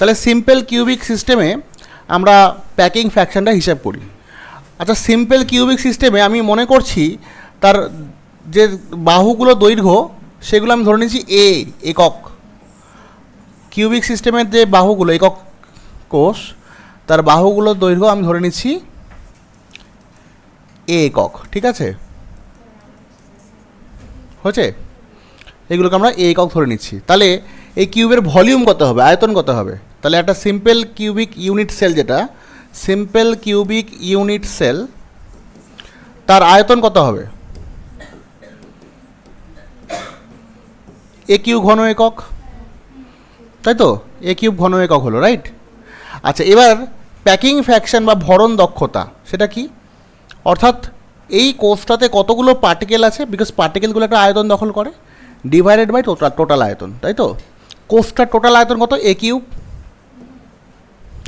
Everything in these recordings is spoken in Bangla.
তাহলে সিম্পল কিউবিক সিস্টেমে আমরা প্যাকিং ফ্র্যাকশনটা হিসাব করি। আচ্ছা সিম্পল কিউবিক সিস্টেমে আমি মনে করছি তার যে বাহুগুলো দৈর্ঘ্য, সেগুলো আমি ধরে নিচ্ছি এ একক। কিউবিক সিস্টেমের যে বাহুগুলো, একক কোষ, তার বাহুগুলোর দৈর্ঘ্য আমি ধরে নিচ্ছি এ একক, ঠিক আছে? হয়েছে? এগুলোকে আমরা এ একক ধরে নিচ্ছি। তাহলে এই কিউবের ভলিউম কত হবে? আয়তন কত হবে? তাহলে একটা সিম্পল কিউবিক ইউনিট সেল যেটা সিম্পল কিউবিক ইউনিট সেল তার আয়তন কত হবে? এ কিউ ঘন একক। তাই তো? এ কিউব ঘন একক হলো রাইট আচ্ছা এবার প্যাকিং ফ্যাকশন বা ভরণ দক্ষতা, সেটা কি? অর্থাৎ এই কোষটাতে কতগুলো পার্টিকেল আছে? বিকজ পার্টিকেলগুলো একটা আয়তন দখল করে। ডিভাইডেড বাই টোটাল টোটাল আয়তন, তাই তো? কোষটার টোটাল আয়তন কত? এ কিউব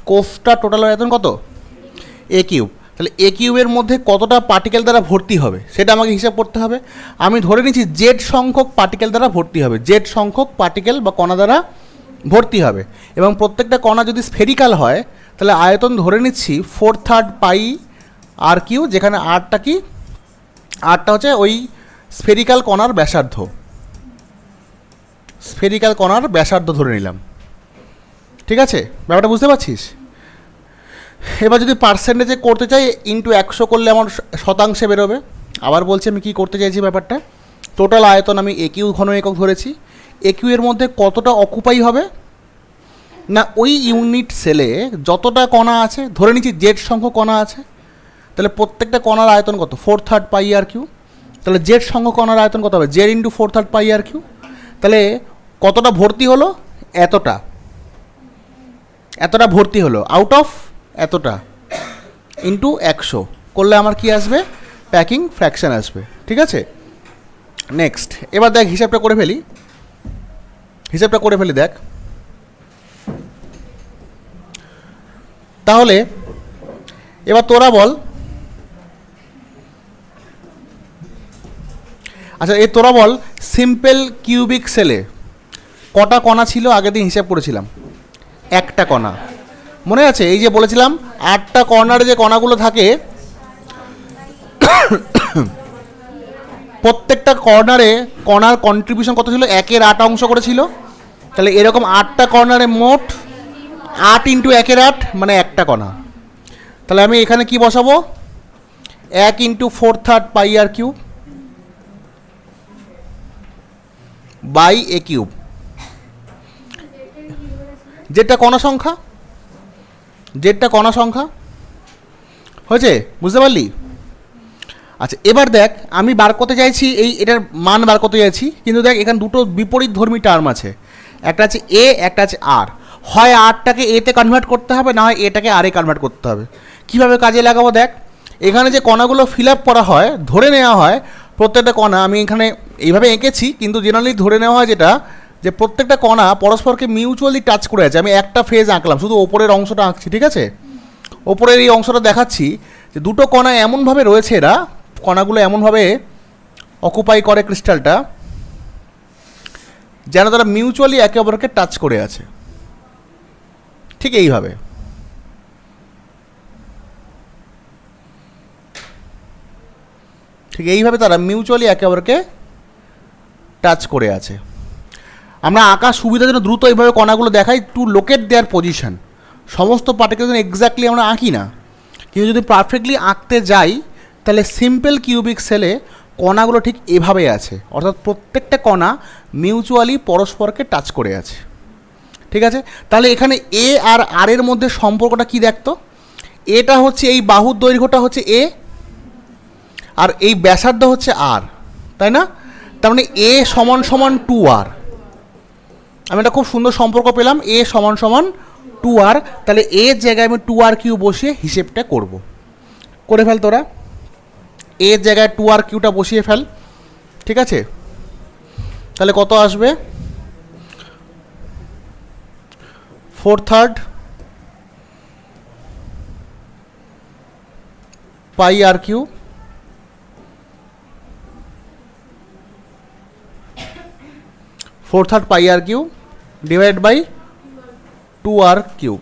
কোষটার টোটাল আয়তন কত? এ কিউব তাহলে এ কিউবের মধ্যে কতটা পার্টিকেল দ্বারা ভর্তি হবে? সেটা আমাকে হিসাব করতে হবে। আমি ধরে নিচ্ছি জেড সংখ্যক পার্টিকেল দ্বারা ভর্তি হবে। জেড সংখ্যক পার্টিকেল বা কণা দ্বারা ভর্তি হবে। এবং প্রত্যেকটা কণা যদি স্ফেরিক্যাল হয়, তাহলে আয়তন ধরে নিচ্ছি four third pi r cube যেখানে আরটা কি? আরটা হচ্ছে ওই স্ফেরিক্যাল কণার ব্যাসার্ধ। স্ফেরিক্যাল কণার ব্যাসার্ধ ধরে নিলাম। ঠিক আছে? ব্যাপারটা বুঝতে পারছিস? এবার যদি পার্সেন্টেজে করতে চাই ইন্টু একশো করলে আমার শতাংশে বেরোবে। আবার বলছি আমি কী করতে চাইছি ব্যাপারটা? টোটাল আয়তন আমি একিউ ঘন একক ধরেছি। একিউ এর মধ্যে কতটা অকুপাই হবে? না, ওই ইউনিট সেলে যতটা কণা আছে, ধরে নিচ্ছি জেড সংখ্যক কণা আছে, তাহলে প্রত্যেকটা কণার আয়তন কত? Four third pi r cube তাহলে জেড সংখ্যক কণার আয়তন কত হবে? Z into four third pi r cube তাহলে কতটা ভর্তি হলো? এতটা। এতটা ভর্তি হলো। আউট অফ এতটা? ইন্টু একশো। করলে আমার কি আসবে? প্যাকিং ফ্র্যাকশন আসবে। ঠিক আছে? নেক্সট এবার দেখ হিসাবটা করে ফেলি। হিসাবটা করে ফেলি দেখ। তাহলে, এবার তোরা বল। আচ্ছা এ তোরা বল সিম্পল কিউবিক সেলে কটা কণা ছিল? আগের দিন হিসাব করেছিলাম। একটা কণা। মনে আছে? এই যে বলেছিলাম, আটটা কর্নারে যে কণাগুলো থাকে, প্রত্যেকটা কর্নারে কণার কন্ট্রিবিউশন কত ছিল? একের আট অংশ করে ছিল তাহলে এরকম আটটা কর্নারে মোট আট ইন্টু একের আট মানে একটা কণা। তাহলে আমি এখানে কি বসাবো? এক into four third pi r cube by a cube যেটা কণা সংখ্যা? জেডটা কণা সংখ্যা? হয়েছে? বুঝতে পারলি? আচ্ছা এবার দেখ, আমি বার করতে চাইছি এই, এটার মান বার করতে চাইছি, কিন্তু দেখ, এখানে দুটো বিপরীত ধর্মী টার্ম আছে। একটা আছে এ একটা আছে আর হয় আরটাকে এতে কনভার্ট করতে হবে, না হয় এটাকে আরে কনভার্ট করতে হবে। কীভাবে কাজে লাগাবো দেখ? এখানে যে কণাগুলো ফিল আপ করা হয়, ধরে নেওয়া হয়, প্রত্যেকটা কণা আমি এখানে এইভাবে এঁকেছি, কিন্তু জেনারেলি ধরে নেওয়া হয় যেটা যে প্রত্যেকটা কণা পরস্পরকে মিউচুয়ালি টাচ করে আছে। আমি একটা ফেজ আঁকলাম, শুধু ওপরের অংশটা আঁকছি, ঠিক আছে? ওপরের এই অংশটা দেখাচ্ছি যে দুটো কণা এমনভাবে রয়েছে এরা, কণাগুলো এমনভাবে অকুপাই করে ক্রিস্টালটা যেন তারা মিউচুয়ালি একে অপরকে টাচ করে আছে। ঠিক এইভাবে। ঠিক এইভাবে তারা মিউচুয়ালি একে অপরকে টাচ করে আছে। আমরা আঁকা সুবিধার জন্য দ্রুত এইভাবে কণাগুলো দেখাই টু লোকেট দেয়ার পজিশন সমস্ত পার্টিকেল যেন এক্স্যাক্টলি আমরা আঁকি না। কিন্তু যদি পারফেক্টলি আঁকতে যাই, তাহলে সিম্পল কিউবিক সেলে কণাগুলো ঠিক এভাবে আছে। অর্থাৎ প্রত্যেকটা কণা মিউচুয়ালি পরস্পরকে টাচ করে আছে। ঠিক আছে? তাহলে এখানে এ আর আর এর মধ্যে সম্পর্কটা কি দেখতো? এটা হচ্ছে এই বাহুর দৈর্ঘ্যটা হচ্ছে এ আর এই ব্যাসার্ধ হচ্ছে আর তাই না? তার মানে এ সমান সমান টু আর আমি একটা খুব সুন্দর সম্পর্ক পেলাম এ সমান সমান টু আর তাহলে এর জায়গায় আমি টু আর কিউ বসিয়ে হিসেবটা করব। করে ফেল তোরা। এ জায়গায় টু আর কিউটা বসিয়ে ফেল, ঠিক আছে? তাহলে কত আসবে? Four third pi r cube four third pi r cube divide by two r cube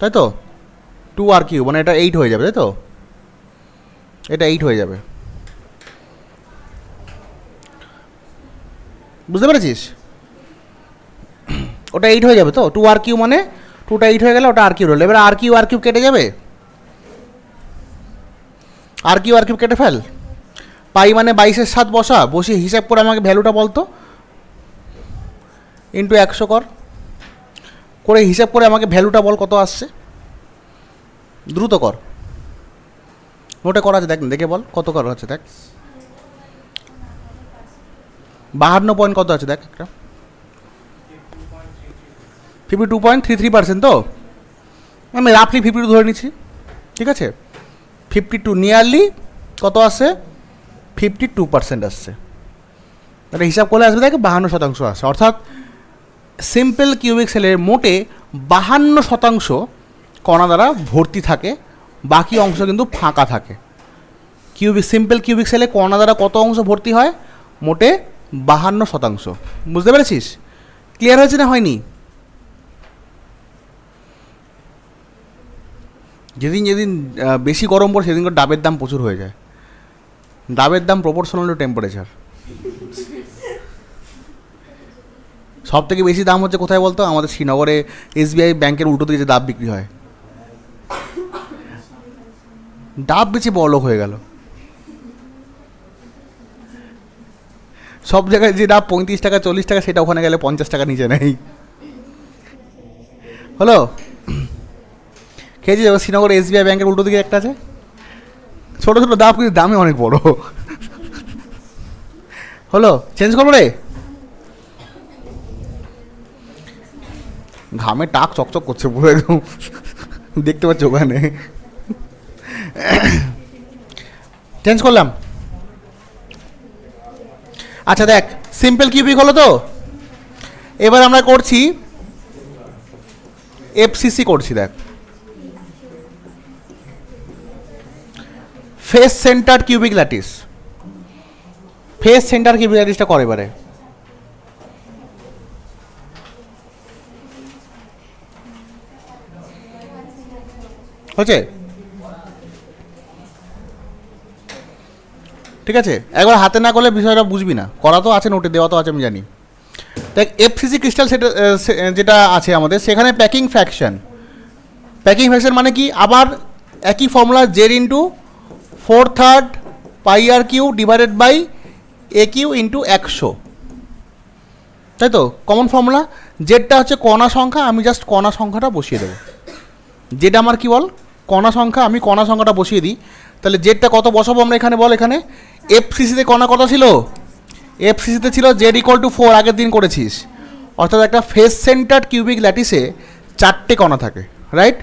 তাই তো? টু আর কিউব মানে এটা এইট হয়ে যাবে, তাই তো? এটা এইট হয়ে যাবে। বুঝতে পেরেছিস? ওটা এইট হয়ে যাবে তো? টু আর কিউ মানে টুটা এইট হয়ে গেলে ওটা আর কিউ রইল। এবার আর কিউ আর কিউ কেটে যাবে? আর কিউ আর কিউ কেটে ফেল? পাই মানে বাইশের সাত বসা। বসে হিসাব করে আমাকে ভ্যালুটা বলতো। ইন্টু একশো কর। করে হিসাব করে আমাকে ভ্যালুটা বল কত আসছে। দ্রুত কর। নোটে করা আছে, দেখ, দেখে বল কত করা আছে, দেখ। বাহান্ন পয়েন্ট কত আছে, দেখ একটা। Fifty two point three three percent তো? আমি রাফলি ফিফটি টু ধরে নিচ্ছি। ঠিক আছে? ফিফটি টু নিয়ারলি কত আসছে? ফিফটি টু পার্সেন্ট আসছে। এটা হিসাব করলে আসবে, দেখ, বাহান্ন শতাংশ আসে অর্থাৎ সিম্পল কিউবিক সেলের মোটে বাহান্ন শতাংশ কণা দ্বারা ভর্তি থাকে, বাকি অংশ কিন্তু ফাঁকা থাকে। কিউবিক, সিম্পল কিউবিক সেলে কণা দ্বারা কত অংশ ভর্তি হয়? মোটে বাহান্ন শতাংশ। বুঝতে পেরেছিস? ক্লিয়ার হয়েছে না হয়নি? যেদিন যেদিন বেশি গরম পড়ে, সেদিন ডাবের দাম প্রচুর হয়ে যায়। ডাবের দাম প্রপোর্শনাল টু টেম্পারেচার সব থেকে বেশি দাম হচ্ছে কোথায় বলতো? আমাদের শ্রীনগরে এসবিআই ব্যাংকের উল্টো দিকে যে ডাব বিক্রি হয়। ডাব বেচে বড়লোক হয়ে গেল। সব জায়গায় যে ডাব পঁয়ত্রিশ টাকা, চল্লিশ টাকা, সেটা ওখানে গেলে পঞ্চাশ টাকা নিচে নেই। হলো? খেয়েছি শ্রীনগর এসবিআই ব্যাংকের উল্টো দিকে একটা আছে। ছোটো ছোটো ডাব কিন্তু দামে অনেক বড়। হলো? চেঞ্জ করব রে? ঘামে টাক চকচক করছে পুরো একদম। দেখতে পাচ্ছ ওখানে। চেঞ্জ করলাম। আচ্ছা দেখ সিম্পল কিউবিক হলো তো? এবার আমরা করছি এফসিসি করছি, দেখ। Face centre cubic lattice face centre cubic ল্যাটিসটা করে এবারে। হচ্ছে? ঠিক আছে? একবার হাতে না করলে বিষয়টা বুঝবি না। করা তো আছে, নোটে দেওয়া তো আছে, আমি জানি। দেখ এফসিসি ক্রিস্টাল সেটা যেটা আছে আমাদের, সেখানে প্যাকিং ফ্র্যাকশন প্যাকিং ফ্র্যাকশন মানে কি? আবার একই formula Z into four third pi r cube divided by a cube into একশো। তাই তো? কমন ফর্মুলা জেডটা হচ্ছে কণা সংখ্যা, আমি জাস্ট কণা সংখ্যাটা বসিয়ে দেবো। যেটা আমার কি বল? কণা সংখ্যা, আমি কণা সংখ্যাটা বসিয়ে দিই। তাহলে জেডটা কত বসাবো আমরা এখানে বল এখানে? এফ সিসিতে কণা কত ছিল? এফ সিসিতে ছিল জেড ইকুয়াল টু ফোর আগের দিন করেছিস। অর্থাৎ একটা ফেস সেন্টার কিউবিক ল্যাটিসে চারটে কণা থাকে রাইট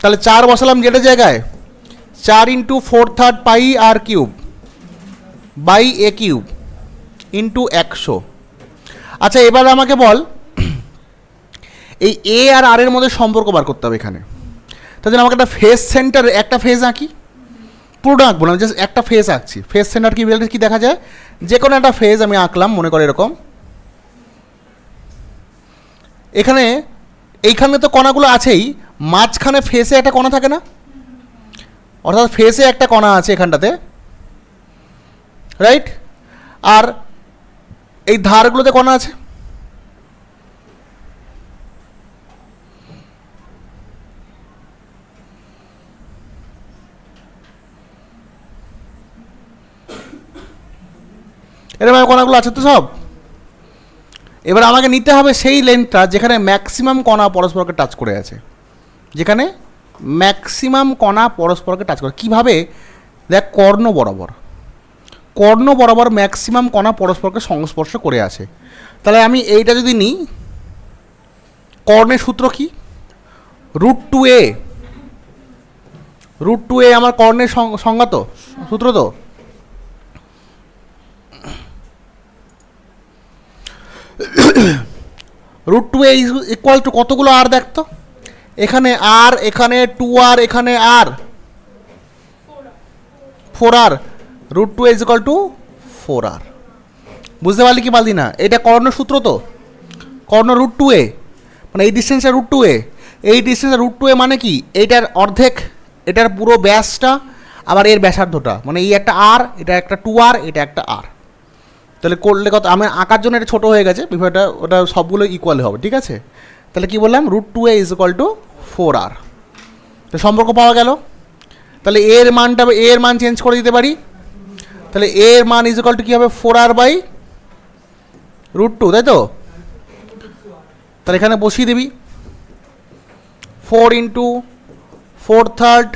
তাহলে চার বসালাম জেডের জায়গায়। চার into four third pi r cube by a cube into একশো। আচ্ছা এবার আমাকে বল, এই এ আর আর এর মধ্যে সম্পর্ক বার করতে হবে এখানে। তার জন্য আমাকে একটা ফেস সেন্টার একটা ফেস আঁকি। পুরোটা আঁকবো না জাস্ট একটা ফেস আঁকছি। ফেস সেন্টার কি বলতে কি দেখা যায়? যে কোনো একটা ফেস আমি আঁকলাম, মনে করে এরকম। এখানে, এইখানে তো কণাগুলো আছেই, মাঝখানে ফেসে একটা কণা থাকে না? অর্থাৎ ফেসে একটা কণা আছে এখানটাতে। রাইট আর এই ধারগুলোতে কণা আছে। এরকম কণাগুলো আছে তো সব? এবার আমাকে নিতে হবে সেই লেন্থটা যেখানে ম্যাক্সিমাম কণা পরস্পরকে টাচ করে আছে। যেখানে ম্যাক্সিমাম কণা পরস্পরকে টাচ করে। কীভাবে? দেখ, কর্ণ বরাবর। কর্ণ বরাবর ম্যাক্সিমাম কণা পরস্পরকে সংস্পর্শ করে আছে। তাহলে আমি এইটা যদি নিই, কর্ণের সূত্র কি? Root two A root two A আমার কর্ণের সংজ্ঞা তো? সূত্র তো? Root two A equal to কতগুলো আর দেখতো এখানে আর এখানে টু আর এখানে আর four R root two is equal to four আর বুঝতে পারলি কি পারলি না? এটা কর্ণ সূত্র তো? কর্ণ রুট টু এ। মানে এই ডিস্টেন্সটা রুট টু এ। এই ডিস্টেন্সটা রুট টু এ মানে কি? এইটার অর্ধেক, এটার পুরো ব্যাসটা, আবার এর ব্যাসার্ধটা। মানে এই একটা আর এটা একটা টু আর এটা একটা আর তাহলে করলে কত আমি আঁকার জন্য এটা ছোটো হয়ে গেছে, বিষয়টা ওটা সবগুলো ইকুয়াল হবে, ঠিক আছে? তাহলে কি বললাম? Root two a is equal to four r তো সম্পর্ক পাওয়া গেল? তাহলে এর মানটা এর মান চেঞ্জ করে দিতে পারি। তাহলে এর মান ইজ ইকুয়াল টু কী হবে? Four r by root two তাই তো? তাহলে এখানে বসিয়ে দিবি। Four into four third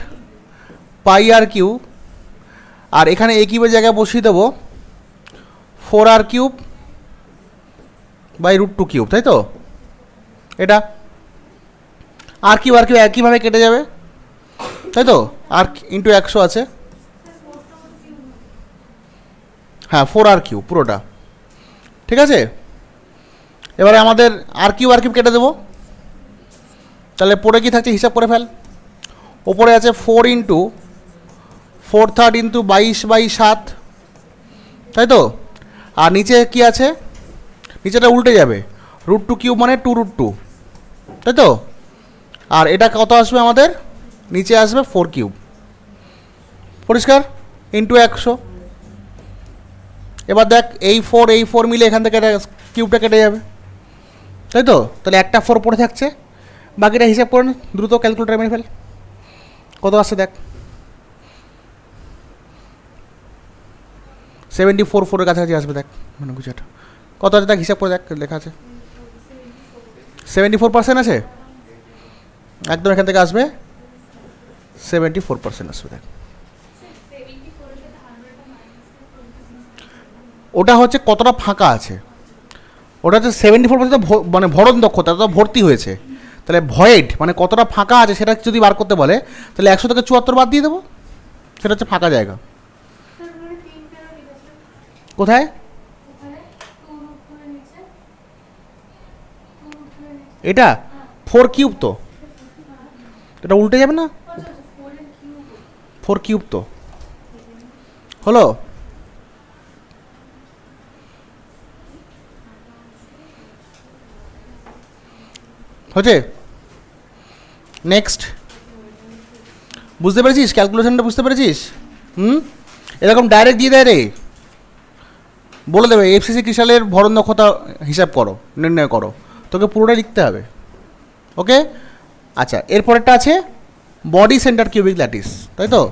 pi r cube আর এখানে এ জায়গায় বসিয়ে দেবো। Four r cube by root two cube, তাই তো? এটা? আর কিউ আর কিউ একইভাবে কেটে যাবে? তাই তো? আর ইন্টু একশো আছে। হ্যাঁ ফোর আর কিউ, পুরোটা। ঠিক আছে? এবারে আমাদের আর কিউ আর কিউ কেটে দেবো। তাহলে পরে কি থাকছে? হিসাব করে ফেল। ওপরে আছে four into four third into বাইশ বাই সাত। তাই তো? আর নিচে কি আছে? নিচেটা উল্টে যাবে। রুট টু কিউব মানে টু রুট টু তাই তো? আর এটা কত আসবে আমাদের? নিচে আসবে ফোর কিউব পরিষ্কার? ইন্টু একশো। এবার দেখ, এই ফোর এই ফোর মিলে এখান থেকে কিউবটা কেটে যাবে। তাই তো? তাহলে একটা ফোর পড়ে থাকছে। বাকিটা হিসাব করে দ্রুত ক্যালকুলেটার মেরে ফেল। কত আসছে দেখ? সেভেন্টি ফোর ফোরের কাছাকাছি আসবে, দেখ মানে একটা কত আছে দেখ, হিসাব করে দেখ, লেখা আছে। সেভেন্টি ফোর পার্সেন্ট আছে? একদম এখান থেকে আসবে? সেভেন্টি ফোর পার্সেন্ট আসবে, দেখ। ওটা হচ্ছে কতটা ফাঁকা আছে? ওটা হচ্ছে সেভেন্টি ফোর পার্সেন্ট মানে ভরণ দক্ষতা তো ভর্তি হয়েছে। তাহলে ভয়েড মানে কতটা ফাঁকা আছে সেটা যদি বার করতে বলে, তাহলে একশো থেকে চুয়াত্তর বাদ দিয়ে দেবো। সেটা হচ্ছে ফাঁকা জায়গা। কোথায়? এটা? ফোর কিউব তো। এটা উল্টে যাবে না? ফোর কিউব তো। হলো? হচ্ছে? নেক্সট বুঝতে পেরেছিস? ক্যালকুলেশনটা বুঝতে পেরেছিস? হুম? এরকম ডাইরেক্ট দিয়ে দেয় রে। বলে দেবে এফসিসি ক্রিস্টালের ভরণ দক্ষতা হিসাব করো, নির্ণয় করো। তোকে পুরোটা লিখতে হবে। ওকে? আচ্ছা এরপরেরটা আছে বডি সেন্টার কিউবিক ল্যাটিস তাই তো?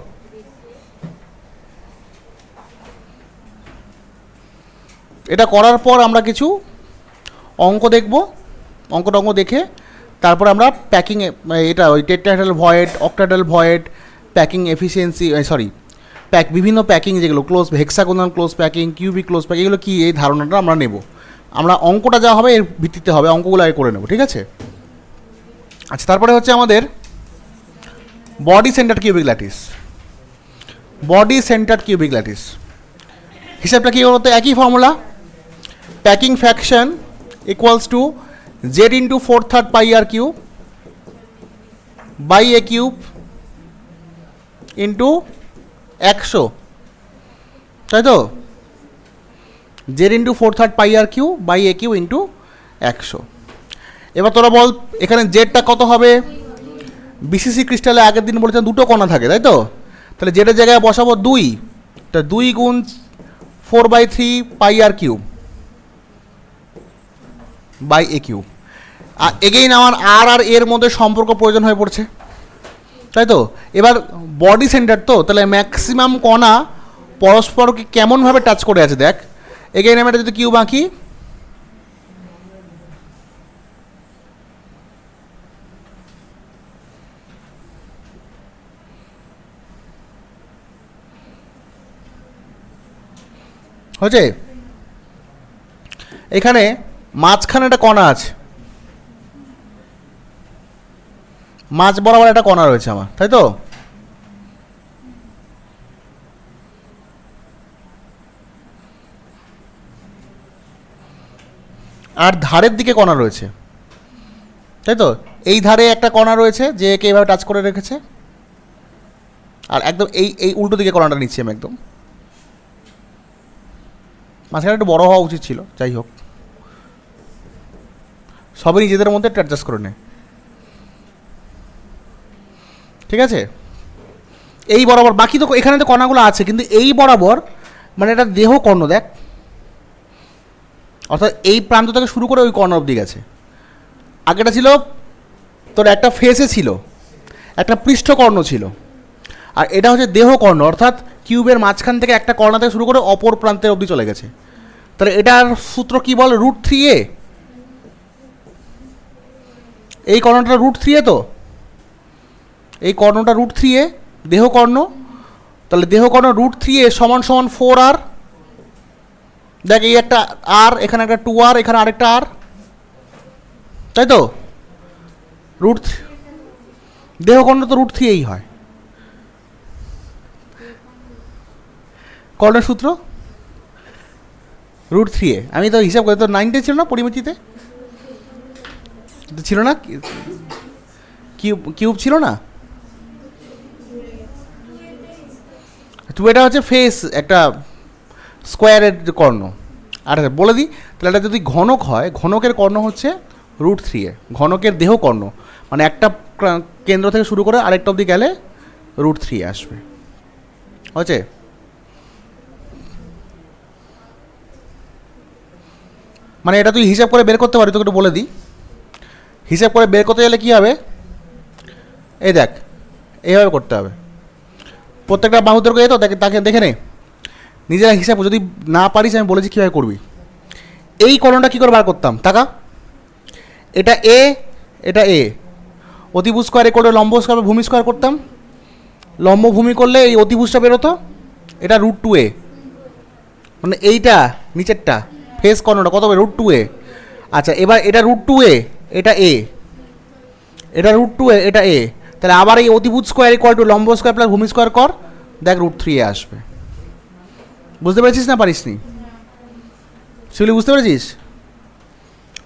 এটা করার পর আমরা কিছু অঙ্ক দেখব অঙ্ক টঙ্ক দেখে, তারপর আমরা প্যাকিং এটা ওই tetrahedral void octahedral void packing efficiency sorry pack, বিভিন্ন প্যাকিং যেগুলো, close hexagonal close packing cubic close packing এগুলো কী এই ধারণাটা আমরা নেব। আমরা অঙ্কটা যা হবে এর ভিত্তিতে হবে, অঙ্কগুলো আগে করে নেব, ঠিক আছে? আচ্ছা তারপরে হচ্ছে আমাদের body centre cubic lattice body centre cubic lattice হিসাবটা কী বলতো? একই formula packing fraction equals to Z into four third pi r cube by a cube into একশো। তাই তো? Z into four third pi r cube by a cube into একশো। এবার তোরা বল, এখানে জেডটা কত হবে? বিসিসি ক্রিস্টালে আগের দিন বলেছেন দুটো কণা থাকে, তাই তো? তাহলে জেডের জায়গায় বসাবো দুই। তা দুই গুণ four by three pi r cube by a cube. R again আমার আর আর এর মধ্যে সম্পর্ক প্রয়োজন হয়ে পড়ছে। তাই তো? এবার বডি সেন্টার তো, তাহলে ম্যাক্সিমাম কণা পরস্পরকে কেমনভাবে টাচ করে আছে দেখ। এগেইন আমি এটা যদি কিউব বাঁকি হয়েছে? এখানে মাঝখানে একটা কণা আছে। মাঝ বরাবর একটা কণা রয়েছে আমার, তাই তো? আর ধারের দিকে কণা রয়েছে, তাই তো? এই ধারে একটা কণা রয়েছে যে একে এভাবে টাচ করে রেখেছে। আর একদম এই এই উল্টো দিকে কণাটা নিচ্ছি আমি একদম। মাঝখানে একটু বড় হওয়া উচিত ছিল, যাই হোক। সবই নিজেদের মধ্যে অ্যাডজাস্ট করে নেয় ঠিক আছে? এই বরাবর, বাকি তো এখানে তো কণাগুলো আছে, কিন্তু এই বরাবর মানে এটা দেহ কর্ণ, দেখ। অর্থাৎ এই প্রান্ত থেকে শুরু করে ওই কর্ণ অবধি গেছে। আগেটা ছিল, তোর একটা ফেসে ছিল, একটা পৃষ্ঠকর্ণ ছিল। আর এটা হচ্ছে দেহকর্ণ অর্থাৎ কিউবের মাঝখান থেকে একটা কর্ণ থেকে শুরু করে অপর প্রান্তের অবধি চলে গেছে। তাহলে এটার সূত্র কি বল? রুট থ্রি এ এই কর্ণটা রুট থ্রি এ তো? এই কর্ণটা রুট থ্রি এ দেহকর্ণ তাহলে দেহকর্ণ রুট থ্রি এ সমান সমান ফোর আর দেখ, এই একটা আর এখানে একটা টু আর এখানে আরেকটা আর তাই তো? রুট দেহকর্ণ তো রুট থ্রি এই হয়। কর্ণের সূত্র? Root three a. আমি তো হিসাব করি, তো নাইনটে ছিল না পরিমিতিতে? ছিল না? কিউব কিউব ছিল না? টু এটা হচ্ছে ফেস একটা স্কোয়ারের কর্ণ। আর বলে দিই, তাহলে এটা যদি ঘনক হয়, ঘনকের কর্ণ হচ্ছে রুট থ্রি এ ঘনকের দেহ কর্ণ। মানে একটা কেন্দ্র থেকে শুরু করে আরেকটা অবধি গেলে রুট থ্রি আসবে। হচ্ছে মানে এটা তুই হিসাব করে বের করতে পারি তোকে একটু বলে দিই। হিসাব করে বের করতে গেলে কী হবে? এই দেখ, এইভাবে করতে হবে। প্রত্যেকটা বাহুদের তো তাকে দেখে নে। নিজেরা হিসাব, যদি না পারিস, আমি বলেছি কীভাবে করবি। এই কলনটা কী করে বার করতাম? টাকা। এটা এ এটা এ। অতিভুজ স্কোয়ারে করে লম্ব স্কোয়ার ভূমি স্কোয়ার করতাম। লম্ব ভূমি করলে এই অতিভুজটা বেরোতো। এটা রুট টু এ মানে এইটা, নিচেরটা। ফেস কর্ণটা, কত রুট টু এ আচ্ছা এবার এটা রুট টু এ এটা এ। এটা রুট টু এ এটা এ। তাহলে আবার এই অতিভুজ স্কোয়ার ইকুয়াল টু লম্ব স্কোয়ার প্লাস ভূমি স্কোয়ার কর, দেখ রুট থ্রি আসবে। বুঝতে পেরেছিস না পারিস নি? শিউলি, বুঝতে পেরেছিস?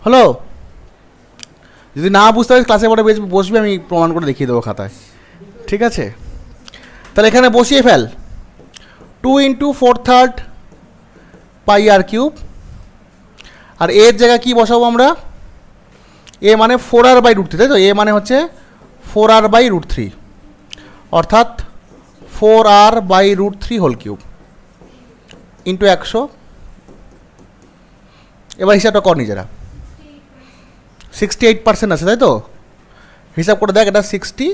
হলো যদি না বুঝতে পারিস ক্লাসে পরে বসবি আমি প্রমাণ করে দেখিয়ে দেবো খাতায়। ঠিক আছে? তাহলে এখানে বসিয়ে fail. Two into four third pi r cube আর এর জায়গায় কি বসাবো আমরা? এ মানে four r by root three তাই তো? এ মানে হচ্ছে four r by root three, অর্থাৎ four r by root three whole cube into একশো। এবার হিসাবটা কর নিজেরা। সিক্সটি এইট পার্সেন্ট আছে, তাই তো? হিসাব করে দেখ, এটা সিক্সটি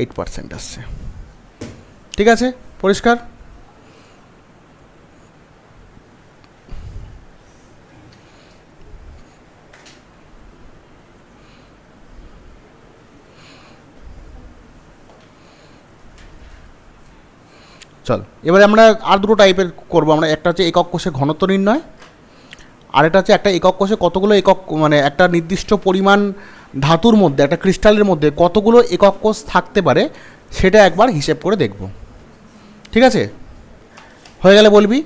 এইট পার্সেন্ট আসছে। ঠিক আছে? পরিষ্কার? চল। এবারে আমরা আর দুটো টাইপের করব। আমরা একটা হচ্ছে একক কোষে ঘনত্ব নির্ণয় আর এটা হচ্ছে একটা একক কোষে কতগুলো একক মানে একটা নির্দিষ্ট পরিমাণ ধাতুর মধ্যে, একটা ক্রিস্টালের মধ্যে কতগুলো একক কোষ থাকতে পারে, সেটা একবার হিসেব করে দেখব। ঠিক আছে? হয়ে গেলে বলবি?